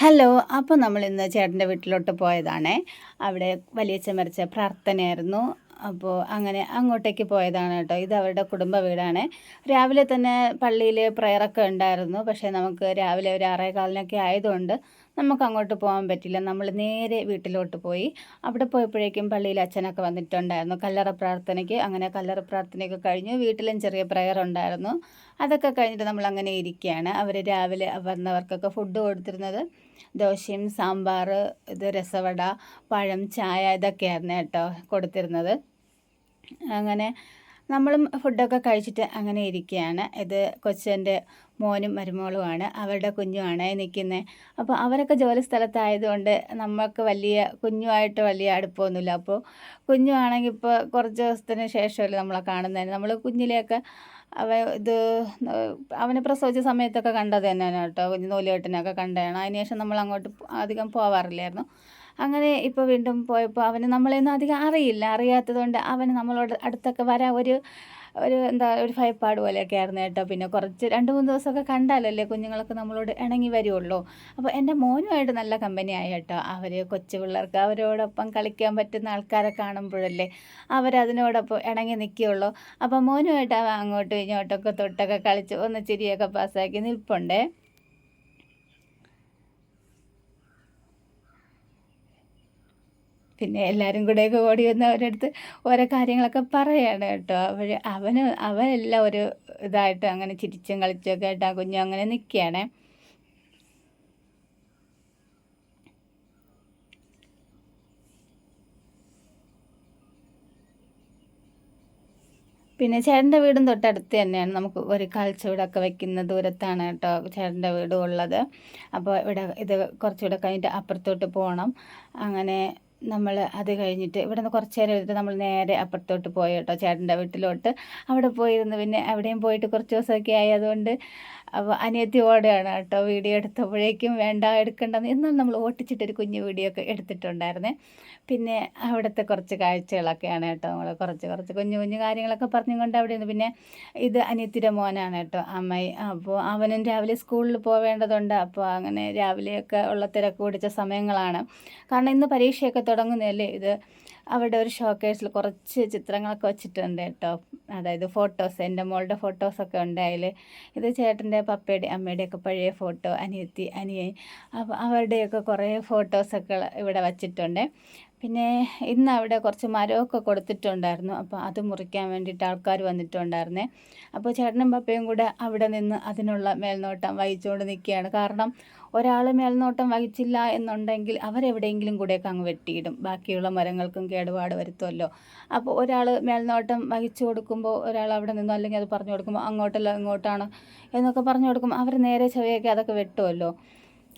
Hello അപ്പോൾ നമ്മൾ ഇന്ന് ചേട്ടന്റെ വീട്ടിലോട്ട് പോയതാണേ. അവിടെ വലിയ മരിച്ച പ്രാർത്ഥനയായിരുന്നു. അപ്പോൾ അങ്ങനെ അങ്ങോട്ടേക്ക് പോയതാണ് കേട്ടോ. ഇത് അവരുടെ കുടുംബ വീടാണ്. രാവിലെ തന്നെ പള്ളിയിൽ പ്രയറൊക്കെ ഉണ്ടായിരുന്നു. പക്ഷേ നമുക്ക് രാവിലെ ഒരു ആറേകാലിനൊക്കെ ആയതുകൊണ്ട് നമുക്ക് അങ്ങോട്ട് പോകാൻ പറ്റില്ല. നമ്മൾ നേരെ വീട്ടിലോട്ട് പോയി. അവിടെ പോയപ്പോഴേക്കും പള്ളിയിൽ അച്ഛനൊക്കെ വന്നിട്ടുണ്ടായിരുന്നു. കല്ലറ പ്രാർത്ഥനയ്ക്ക് അങ്ങനെ കല്ലറ പ്രാർത്ഥനയൊക്കെ കഴിഞ്ഞു. വീട്ടിലും ചെറിയ പ്രയർ ഉണ്ടായിരുന്നു. അതൊക്കെ കഴിഞ്ഞിട്ട് നമ്മൾ അങ്ങനെ ഇരിക്കുകയാണ്. അവർ രാവിലെ വന്നവർക്കൊക്കെ ഫുഡ് കൊടുത്തിരുന്നത് ദോശയും സാമ്പാർ ഇത് രസവട പഴം ചായ ഇതൊക്കെയായിരുന്നു കേട്ടോ കൊടുത്തിരുന്നത്. അങ്ങനെ നമ്മളും ഫുഡൊക്കെ കഴിച്ചിട്ട് അങ്ങനെ ഇരിക്കുകയാണ്. ഇത് കൊച്ചന്റെ മോനും മരുമോളുമാണ് അവരുടെ കുഞ്ഞുമാണ് നിൽക്കുന്നത് അപ്പോൾ അവരൊക്കെ ജോലി സ്ഥലത്തായതുകൊണ്ട് നമുക്ക് വലിയ കുഞ്ഞുമായിട്ട് വലിയ അടുപ്പമൊന്നുമില്ല. അപ്പോൾ കുഞ്ഞുമാണെങ്കിൽ ഇപ്പോൾ കുറച്ച് ദിവസത്തിന് ശേഷമല്ലേ നമ്മളെ കാണുന്നതിന് നമ്മൾ കുഞ്ഞിലെയൊക്കെ അവ ഇത് അവനെ പ്രസവിച്ച സമയത്തൊക്കെ കണ്ടത് തന്നെയാണ് കേട്ടോ. കുഞ്ഞു നൂലുകെട്ടിനൊക്കെ കണ്ടതാണ്. അതിനുശേഷം നമ്മൾ അങ്ങോട്ട് അധികം പോവാറില്ലായിരുന്നു. അങ്ങനെ ഇപ്പോൾ വീണ്ടും പോയപ്പോൾ അവന് നമ്മളെയൊന്നും അധികം അറിയില്ല. അറിയാത്തതുകൊണ്ട് അവന് നമ്മളോട് അടുത്തൊക്കെ വരാൻ ഒരു ഒരു എന്താ ഒരു ഭയപ്പാട് പോലെയൊക്കെ ആയിരുന്നു കേട്ടോ. പിന്നെ കുറച്ച് രണ്ട് മൂന്ന് ദിവസമൊക്കെ കണ്ടാലല്ലേ കുഞ്ഞുങ്ങളൊക്കെ നമ്മളോട് ഇണങ്ങി വരുള്ളൂ. അപ്പോൾ എന്റെ മോനുമായിട്ട് നല്ല കമ്പനി ആയി കേട്ടോ. അവർ കൊച്ചു പിള്ളേർക്ക് അവരോടൊപ്പം കളിക്കാൻ പറ്റുന്ന ആൾക്കാരെ കാണുമ്പോഴല്ലേ അവരതിനോടൊപ്പം ഇണങ്ങി നിൽക്കുകയുള്ളൂ. അപ്പോൾ മോനുമായിട്ട് അങ്ങോട്ടും ഇങ്ങോട്ടൊക്കെ തൊട്ടൊക്കെ കളിച്ച് ഒന്ന് ചിരിയൊക്കെ പാസ്സാക്കി നിൽപ്പുണ്ടേ. പിന്നെ എല്ലാവരും കൂടെയൊക്കെ ഓടി വന്ന് അവരടുത്ത് ഓരോ കാര്യങ്ങളൊക്കെ പറയാണ് കേട്ടോ. അവർ അവന് അവനെല്ലാം ഒരു ഇതായിട്ട് അങ്ങനെ ചിരിച്ചും കളിച്ചൊക്കെ ആയിട്ട് ആ കുഞ്ഞു അങ്ങനെ നിൽക്കുകയാണ്. പിന്നെ ചേട്ടന്റെ വീടും തൊട്ടടുത്ത് തന്നെയാണ്. നമുക്ക് ഒരു കാൽച്ചുവടൊക്കെ വെക്കുന്ന ദൂരത്താണ് കേട്ടോ ചേട്ടന്റെ വീടും ഉള്ളത്. അപ്പോൾ ഇവിടെ ഇത് കുറച്ചുകൂടെ കഴിഞ്ഞിട്ട് അപ്പുറത്തോട്ട് പോകണം. അങ്ങനെ നമ്മൾ അത് കഴിഞ്ഞിട്ട് ഇവിടെ നിന്ന് കുറച്ച് നേരം എടുത്തിട്ട് നമ്മൾ നേരെ അപ്പുറത്തോട്ട് പോയി കേട്ടോ ചേട്ടന്റെ വീട്ടിലോട്ട്. അവിടെ പോയിരുന്നു. പിന്നെ അവിടെയും പോയിട്ട് കുറച്ച് ദിവസമൊക്കെ ആയതുകൊണ്ട് അപ്പോൾ അനിയത്തി ഓടുകയാണ് കേട്ടോ വീഡിയോ എടുത്തപ്പോഴേക്കും വേണ്ട എടുക്കേണ്ടെന്ന് എന്നാലും നമ്മൾ ഓട്ടിച്ചിട്ടൊരു കുഞ്ഞു വീഡിയോ ഒക്കെ എടുത്തിട്ടുണ്ടായിരുന്നേ. പിന്നെ അവിടുത്തെ കുറച്ച് കാഴ്ചകളൊക്കെയാണ് കേട്ടോ നമ്മൾ കുറച്ച് കുറച്ച് കുഞ്ഞു കുഞ്ഞു കാര്യങ്ങളൊക്കെ പറഞ്ഞുകൊണ്ട് അവിടെ നിന്ന് പിന്നെ ഇത് അനിയത്തിയുടെ മോനാണ് കേട്ടോ അമ്മായി. അപ്പോൾ അവനും രാവിലെ സ്കൂളിൽ പോവേണ്ടതുണ്ട്. അപ്പോൾ അങ്ങനെ രാവിലെയൊക്കെ ഉള്ള തിരക്ക് പിടിച്ച സമയങ്ങളാണ്. കാരണം ഇന്ന് പരീക്ഷയൊക്കെ തുടങ്ങുന്നതല്ലേ ഇത്? അവിടെ ഒരു ഷോക്കേഴ്സിൽ കുറച്ച് ചിത്രങ്ങളൊക്കെ വെച്ചിട്ടുണ്ട് കേട്ടോ. അതായത് ഫോട്ടോസ് എന്റെ മോളുടെ ഫോട്ടോസൊക്കെ ഉണ്ട് അതിൽ ഇത് ചേട്ടന്റെ പപ്പയുടെ അമ്മയുടെയൊക്കെ പഴയ ഫോട്ടോ അനിയത്തി അനിയൻ അപ്പോൾ അവരുടെയൊക്കെ കുറേ ഫോട്ടോസൊക്കെ ഇവിടെ വച്ചിട്ടുണ്ട്. പിന്നെ ഇന്ന് അവിടെ കുറച്ച് മരമൊക്കെ കൊടുത്തിട്ടുണ്ടായിരുന്നു. അപ്പോൾ അത് മുറിക്കാൻ വേണ്ടിയിട്ട് ആൾക്കാർ വന്നിട്ടുണ്ടായിരുന്നേ. അപ്പോൾ ചേട്ടനും പപ്പയും കൂടെ അവിടെ നിന്ന് അതിനുള്ള മേൽനോട്ടം വഹിച്ചുകൊണ്ട് നിൽക്കുകയാണ്. കാരണം ഒരാൾ മേൽനോട്ടം വഹിച്ചില്ല എന്നുണ്ടെങ്കിൽ അവരെവിടെയെങ്കിലും കൂടെയൊക്കെ അങ്ങ് വെട്ടിയിടും. ബാക്കിയുള്ള മരങ്ങൾക്കും കേടുപാട് വരുത്തുമല്ലോ. അപ്പോൾ ഒരാൾ മേൽനോട്ടം വഹിച്ചു കൊടുക്കുമ്പോൾ ഒരാൾ അവിടെ നിന്നോ അല്ലെങ്കിൽ അത് പറഞ്ഞു കൊടുക്കുമ്പോൾ അങ്ങോട്ടല്ല ഇങ്ങോട്ടാണ് എന്നൊക്കെ പറഞ്ഞു കൊടുക്കുമ്പോൾ അവർ നേരെ ചെവിയൊക്കെ അതൊക്കെ വെട്ടുമല്ലോ.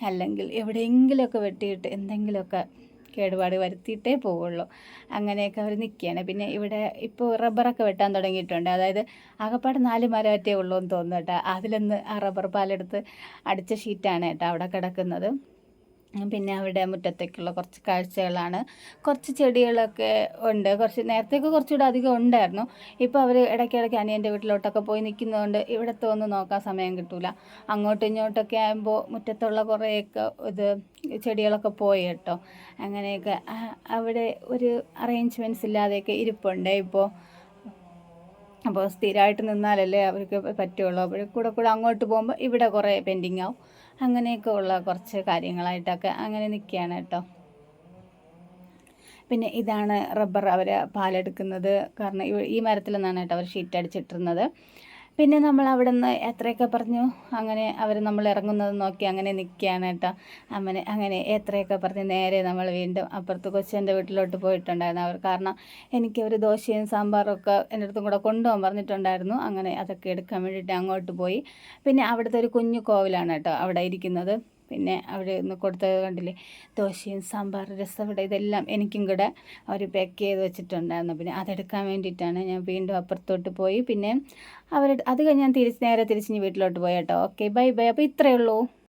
അല്ലെങ്കിൽ എവിടെയെങ്കിലുമൊക്കെ വെട്ടിയിട്ട് എന്തെങ്കിലുമൊക്കെ കേടുപാട് വരുത്തിയിട്ടേ പോവുള്ളൂ. അങ്ങനെയൊക്കെ അവർ നിൽക്കുകയാണ് പിന്നെ ഇവിടെ ഇപ്പോൾ റബ്ബറൊക്കെ വെട്ടാൻ തുടങ്ങിയിട്ടുണ്ട്. അതായത് ആകപ്പാട് നാല് മരമറ്റേ ഉള്ളൂ എന്ന് തോന്നുന്നു കേട്ടോ. അതിലൊന്ന് ആ റബ്ബർ പാലെടുത്ത് അടിച്ച ഷീറ്റാണ് കേട്ടോ അവിടെ കിടക്കുന്നത്. പിന്നെ അവിടെ മുറ്റത്തേക്കുള്ള കുറച്ച് കാഴ്ചകളാണ്. കുറച്ച് ചെടികളൊക്കെ ഉണ്ട്. കുറച്ച് നേരത്തേക്ക് കുറച്ചുകൂടെ അധികം ഉണ്ടായിരുന്നു. ഇപ്പോൾ അവർ ഇടയ്ക്കിടയ്ക്ക് അനിയന്റെ വീട്ടിലോട്ടൊക്കെ പോയി നിൽക്കുന്നതുകൊണ്ട് ഇവിടുത്തെ ഒന്ന് നോക്കാൻ സമയം കിട്ടില്ല അങ്ങോട്ടും ഇങ്ങോട്ടൊക്കെ ആകുമ്പോൾ മുറ്റത്തുള്ള കുറേയൊക്കെ ഇത് ചെടികളൊക്കെ പോയി കേട്ടോ. അങ്ങനെയൊക്കെ അവിടെ ഒരു അറേഞ്ച്മെന്റ്സ് ഇല്ലാതെയൊക്കെ ഇരിപ്പുണ്ട് ഇപ്പോൾ അപ്പോൾ സ്ഥിരമായിട്ട് നിന്നാലല്ലേ അവർക്ക് പറ്റുള്ളൂ. അപ്പോൾ കൂടെ കൂടെ അങ്ങോട്ട് പോകുമ്പോൾ ഇവിടെ കുറേ പെൻഡിങ് ആവും. അങ്ങനെയൊക്കെ ഉള്ള കുറച്ച് കാര്യങ്ങളായിട്ടൊക്കെ അങ്ങനെ നിൽക്കുകയാണ് കേട്ടോ. പിന്നെ ഇതാണ് റബ്ബർ അവർ പാലെടുക്കുന്നത്. കാരണം ഈ മരത്തിൽ നിന്നാണ് കേട്ടോ അവർ ഷീറ്റ് അടിച്ചിട്ടിരുന്നത്. പിന്നെ നമ്മൾ അവിടെ നിന്ന് എത്രയൊക്കെ പറഞ്ഞു. അങ്ങനെ അവർ നമ്മൾ ഇറങ്ങുന്നത് നോക്കി അങ്ങനെ നിൽക്കുകയാണ് കേട്ടോ. അങ്ങനെ അങ്ങനെ എത്രയൊക്കെ പറഞ്ഞ് നേരെ നമ്മൾ വീണ്ടും അപ്പുറത്ത് കൊച്ചന്റെ വീട്ടിലോട്ട് പോയിട്ടുണ്ടായിരുന്നു. അവർ കാരണം എനിക്ക് ഒരു ദോശയും സാമ്പാറും ഒക്കെ എന്റെ അടുത്തും കൂടെ കൊണ്ടുപോകാൻ പറഞ്ഞിട്ടുണ്ടായിരുന്നു. അങ്ങനെ അതൊക്കെ എടുക്കാൻ വേണ്ടിയിട്ട് അങ്ങോട്ട് പോയി. പിന്നെ അവിടുത്തെ ഒരു കുഞ്ഞു കോവിലാണ് കേട്ടോ അവിടെ ഇരിക്കുന്നത്. പിന്നെ അവിടെ ഒന്ന് കൊടുത്തത് കണ്ടില്ലേ? ദോശയും സാമ്പാർ രസവട ഇതെല്ലാം എനിക്കും കൂടെ അവർ പാക്ക് ചെയ്ത് വെച്ചിട്ടുണ്ടായിരുന്നു. പിന്നെ അതെടുക്കാൻ വേണ്ടിയിട്ടാണ് ഞാൻ വീണ്ടും അപ്പുറത്തോട്ട് പോയി. പിന്നെ അവർ അത് കഴിഞ്ഞ് ഞാൻ തിരിച്ച് നേരെ തിരിച്ച് വീട്ടിലോട്ട് പോയി കേട്ടോ. ഓക്കെ ബൈ ബൈ അപ്പോൾ ഇത്രയേ ഉള്ളൂ.